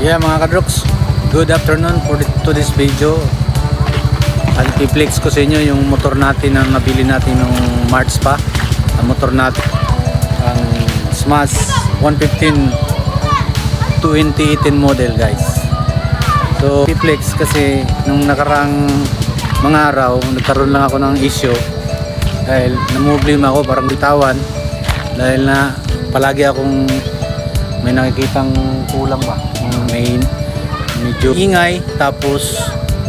Yeah mga kadroks, good afternoon for the- to this video. At i-flex ko sa inyo yung motor natin na nabili natin nung March pa. Ang motor natin, ang Smash 115 2018 model guys. So i-flex kasi nung nakarang mga araw, nagkaroon lang ako ng issue dahil namumblema ako parang bitawan dahil na palagi akong may nakikitang kulang ba may medyo ingay tapos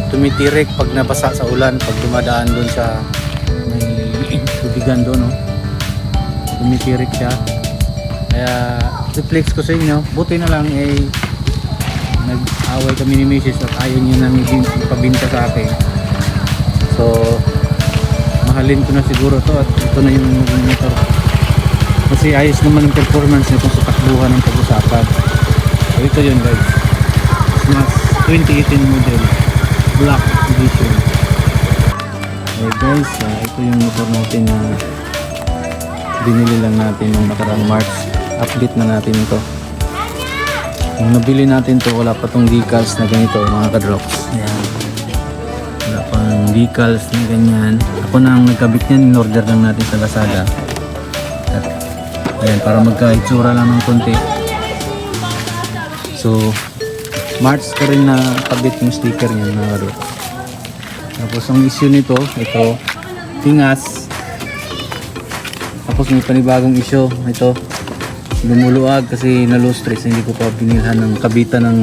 tumitirik pag nabasa sa ulan pag dumadaan doon sa may tubigan doon no? tumitirik siya kaya reflex ko sa inyo buti na lang eh nag-away kami ni Mrs. at ayaw niya nang ibin- ipabinta sa akin so mahalin ko na siguro to at ito na yung motor kasi ayos naman yung performance nito sa takbuhan ng pag-usapan. So ito yun guys. Smash 2018 model. Black edition. Okay guys ah, ito yung motor natin na binili lang natin nung nakarang March. Update na natin ito. Nung nabili natin to wala pa tong decals na ganito mga kadrops. Yan wala pang decals na ganyan. Ako na ang nagkabit niyan in order lang natin sa Lazada ayan para magka-itsura lang ng konti. So March ko rin na kabit yung sticker niyan mga kadrops tapos ang issue nito ito tingas. Tapos may panibagong issue ito lumuluag kasi na low stress hindi ko pa binilhan ng kabitan ng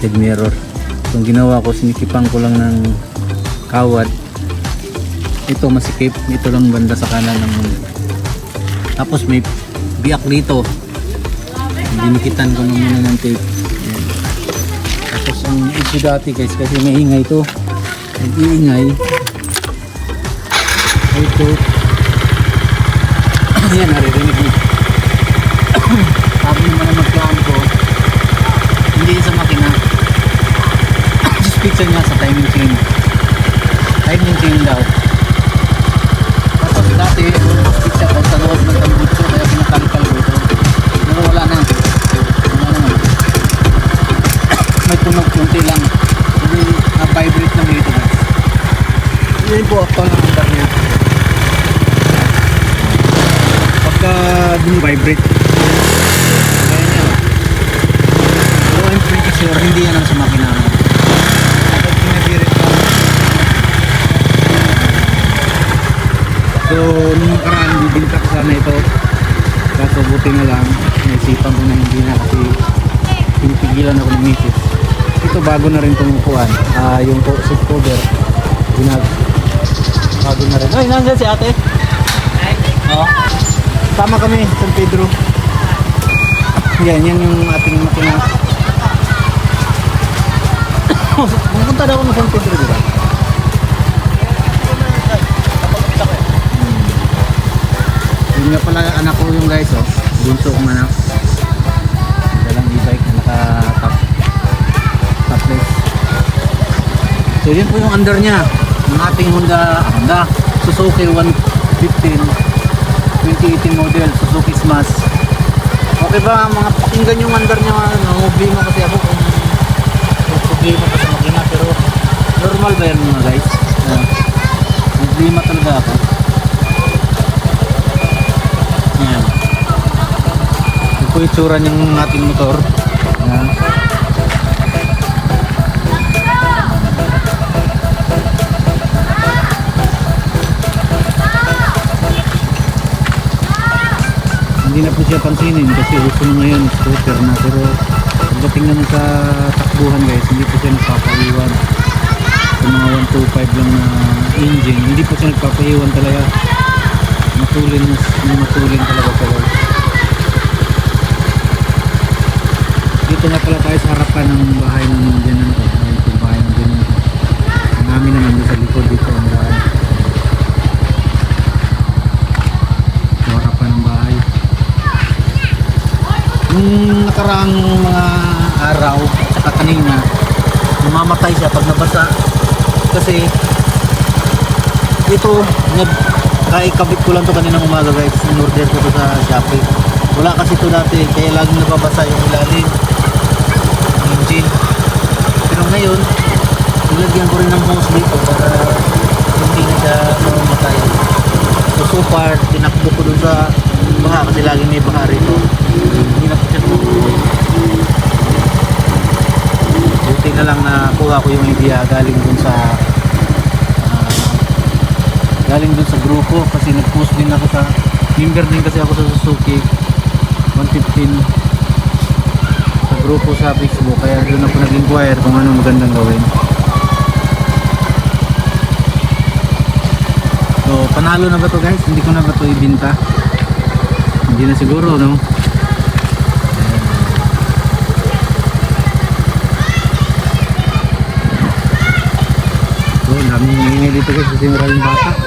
side mirror. So ginawa ko sinikipan ko lang ng kawad. Ito masikip. Ito lang banda sa kanan ng tapos may biyak dito. Dinikitan ko lang muna ng tape. Ayan. tapos ang issue dati guys kasi maingay ito nag-iingay. Ito yan naririnig niyo sabi naman ang magkaan ko hindi sa makina suspicion niya sa timing chain. Timing chain daw po actual na number niya pagka dum-vibrate kaya niya pero I'm pretty sure hindi yan ang sa makina kapag pinabirit ka so nung nakaraan bibinta ko sana ito. Kaso buti na lang naisipan ko na hindi na kasi pinipigilan ako ng misis. Ito bago na rin tumukuan ah yung seat cover ginag bago na rin ay nandiyan si ate Oo. Sama kami, San Pedro. Yan, yan yung ating makina. Pumunta daw ako ng San Pedro, di ba? Yun nga pala anak ko yung guys, oh. Bunso kong anak. Dalang e-bike na naka-top topless. So yun po yung under niya. Ng ating Honda, Honda Suzuki 115 2018 model Suzuki Smash. Okay ba mga pakinggan yung under niya problema kasi ako kung kung problema pa makina pero normal ba yan mga guys? Uh, problema talaga ako. Yan ito po itsura niyang ating motor hindi na po siya pansinin kasi uso na ngayon scooter na. Pero pagdating naman sa takbuhan guys hindi po siya nagpapaiwan. Sa mga 125 lang na engine hindi po siya nagpapaiwan talaga. Matulin matulin talaga siya guys. Dito nga pala tayo sa harapan ng bahay ng Indian ko po bahay ng Indian ang amin naman sa likod dito ang daan sa harapan ng bahay Nung nakaraang mga araw at kanina, namamatay siya pag nabasa. Kasi ito, nag kaikabit ko lang to kanina umaga guys. In-order ko to sa Shopee. Wala kasi to dati, kaya laging nababasa yung ilalim. Yung nilagyan ko rin ng hose dito para hindi na siya mamatay. So, so far, tinakbo ko dun sa baha kasi lagi may baha rito. Hindi. Buti na lang na kuha ko yung idea galing dun sa ah, galing dun sa grupo kasi nag-post din ako sa member din kasi ako sa Suzuki 115 sa grupo sa Facebook kaya doon ako nag-inquire kung ano magandang gawin. So, panalo na ba to guys? Hindi ko na ba to ibinta? Hindi na siguro, no? So, daming nangyayari dito guys kasi maraming bata.